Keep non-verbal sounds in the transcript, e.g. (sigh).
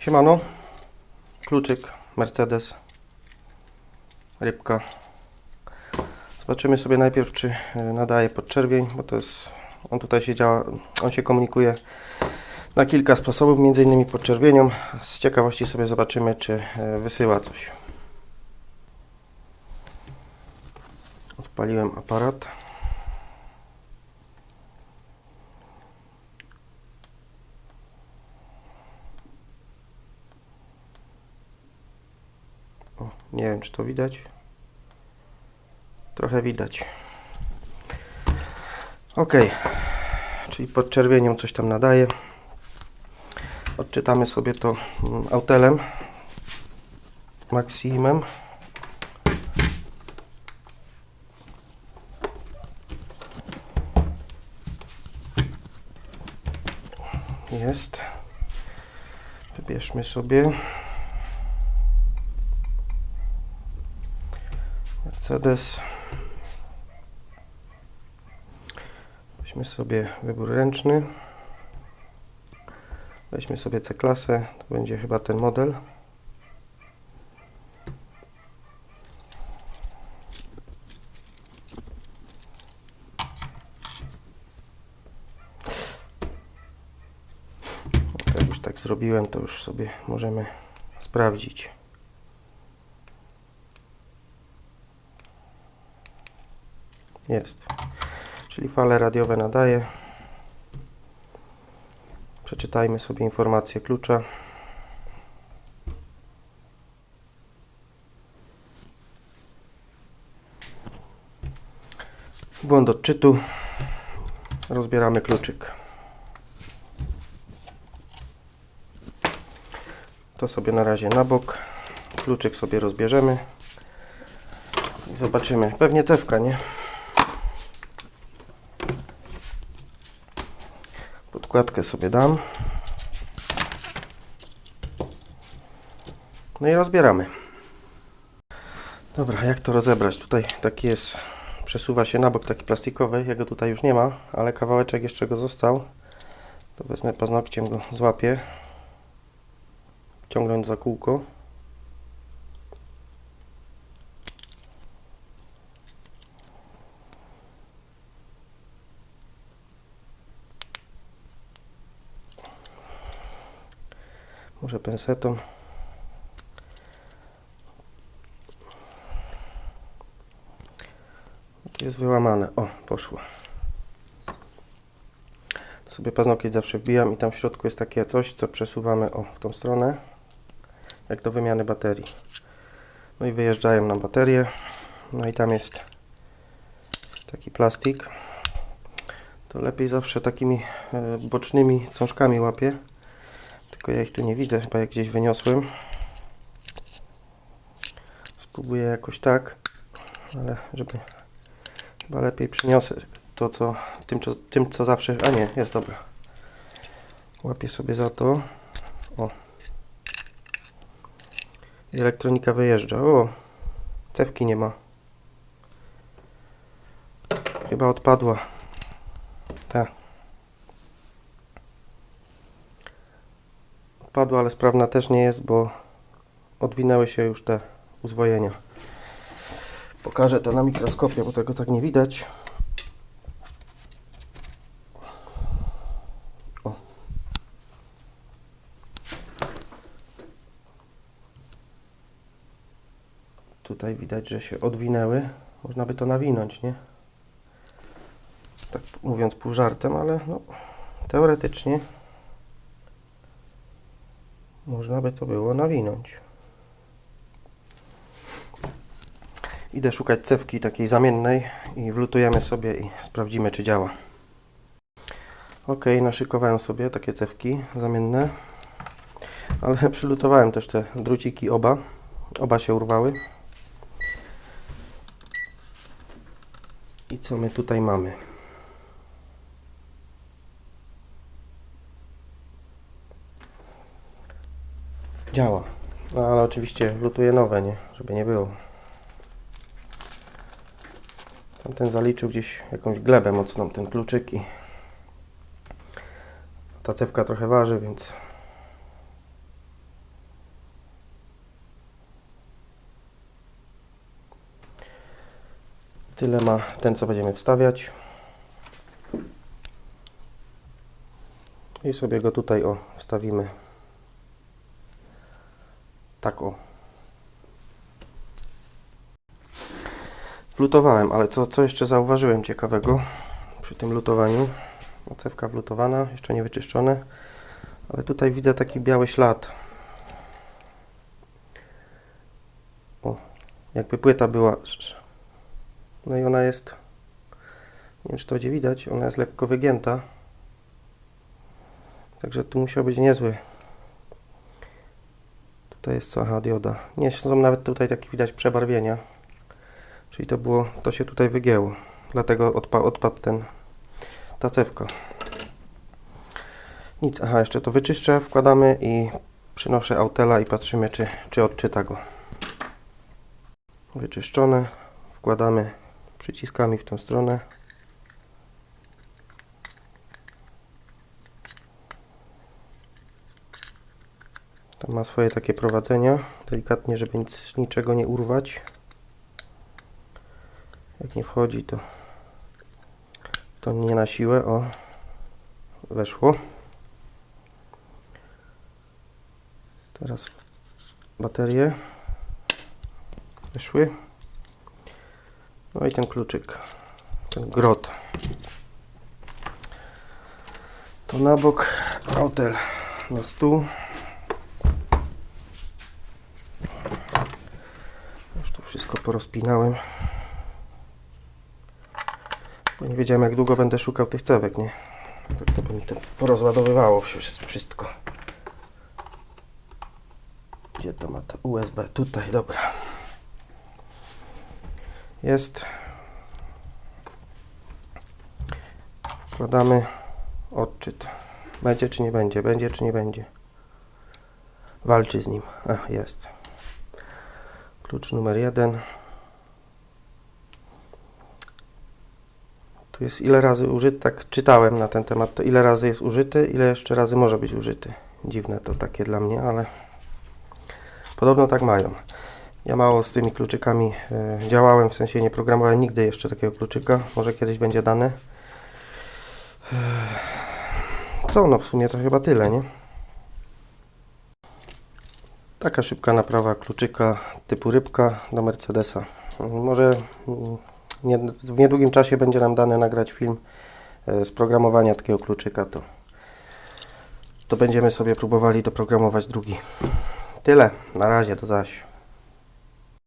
Siemano, kluczyk, Mercedes, rybka. Zobaczymy sobie najpierw, czy e, nadaje podczerwień, bo to jest, on tutaj się działa, on się komunikuje na kilka sposobów, między innymi podczerwienią. Z ciekawości sobie zobaczymy, czy e, wysyła coś. Odpaliłem aparat. O, nie wiem, czy to widać. Trochę widać. Ok, czyli pod czerwienią coś tam nadaje. Odczytamy sobie to mm, autelem Maximem. Jest. Wybierzmy sobie. Mercedes. Weźmy sobie wybór ręczny. Weźmy sobie C-klasę, to będzie chyba ten model. Jak już tak zrobiłem, to już sobie możemy sprawdzić. Jest. Czyli fale radiowe nadaje. Przeczytajmy sobie informację klucza. Błąd odczytu. Rozbieramy kluczyk. To sobie na razie na bok. Kluczyk sobie rozbierzemy. Zobaczymy. Pewnie cewka, nie? Podkładkę sobie dam. No i rozbieramy. Dobra, jak to rozebrać? Tutaj taki jest, przesuwa się na bok taki plastikowy, jego tutaj już nie ma, ale kawałeczek jeszcze go został. To wezmę paznokciem go złapię. Ciągnąć za kółko. Może pensetą. Jest wyłamane. O, poszło. To sobie paznokieć zawsze wbijam i tam w środku jest takie coś, co przesuwamy o, w tą stronę, jak do wymiany baterii. No i wyjeżdżają nam baterie. No i tam jest taki plastik. To lepiej zawsze takimi e, bocznymi cążkami łapię. Tylko ja ich tu nie widzę, chyba jak gdzieś wyniosłem. Spróbuję jakoś tak, ale żeby chyba lepiej przyniosę to, co tym, co, tym, co zawsze. A nie, jest dobra. Łapię sobie za to. O. Elektronika wyjeżdża. O, cewki nie ma. Chyba odpadła. Tak. Odpadła, ale sprawna też nie jest, bo odwinęły się już te uzwojenia. Pokażę to na mikroskopie, bo tego tak nie widać. O. Tutaj widać, że się odwinęły. Można by to nawinąć, nie? Tak mówiąc pół żartem, ale no, teoretycznie można by to było nawinąć. Idę szukać cewki takiej zamiennej i wlutujemy sobie i sprawdzimy, czy działa. Ok, naszykowałem sobie takie cewki zamienne, ale (laughs) przylutowałem też te druciki oba. Oba się urwały. I co my tutaj mamy? działa. No ale oczywiście lutuję nowe, nie? Żeby nie było. Tamten zaliczył gdzieś jakąś glebę mocną, ten kluczyk i ta cewka trochę waży, więc tyle ma ten, co będziemy wstawiać. I sobie go tutaj o, wstawimy. Tak o. Wlutowałem, ale co, co jeszcze zauważyłem ciekawego przy tym lutowaniu? Ocewka wlutowana, jeszcze nie wyczyszczone, ale tutaj widzę taki biały ślad. O, jakby płyta była. No i ona jest. Nie wiem, czy to będzie widać, ona jest lekko wygięta. Także tu musiał być niezły. Tutaj jest co? Aha, dioda. Nie, są nawet tutaj takie widać przebarwienia. Czyli to było, to się tutaj wygięło. Dlatego odpa odpadł ten, ta cewka. Nic, aha, jeszcze to wyczyszczę, wkładamy i przynoszę autela i patrzymy, czy, czy odczyta go. Wyczyszczone, wkładamy przyciskami w tą stronę. Ma swoje takie prowadzenia, delikatnie, żeby nic, niczego nie urwać. Jak nie wchodzi, to, to nie na siłę. O, weszło. Teraz baterie wyszły. No i ten kluczyk, ten grot. To na bok autel na stół. Już to wszystko porozpinałem. Bo nie wiedziałem jak długo będę szukał tych cewek, nie? Tak to by mi to porozładowywało wszystko. Gdzie to ma to USB? Tutaj, dobra. Jest. Wkładamy odczyt. Będzie czy nie będzie? Będzie czy nie będzie? Walczy z nim. Ach, jest. Klucz numer jeden. Tu jest ile razy użyty, tak czytałem na ten temat, to ile razy jest użyty, ile jeszcze razy może być użyty. Dziwne to takie dla mnie, ale podobno tak mają. Ja mało z tymi kluczykami e, działałem, w sensie nie programowałem nigdy jeszcze takiego kluczyka. Może kiedyś będzie dane. Co no, w sumie to chyba tyle, nie? Taka szybka naprawa kluczyka typu rybka do Mercedesa. Może mm, w niedługim czasie będzie nam dane nagrać film e, z programowania takiego kluczyka, to, to będziemy sobie próbowali doprogramować drugi. Tyle, na razie, do zaś.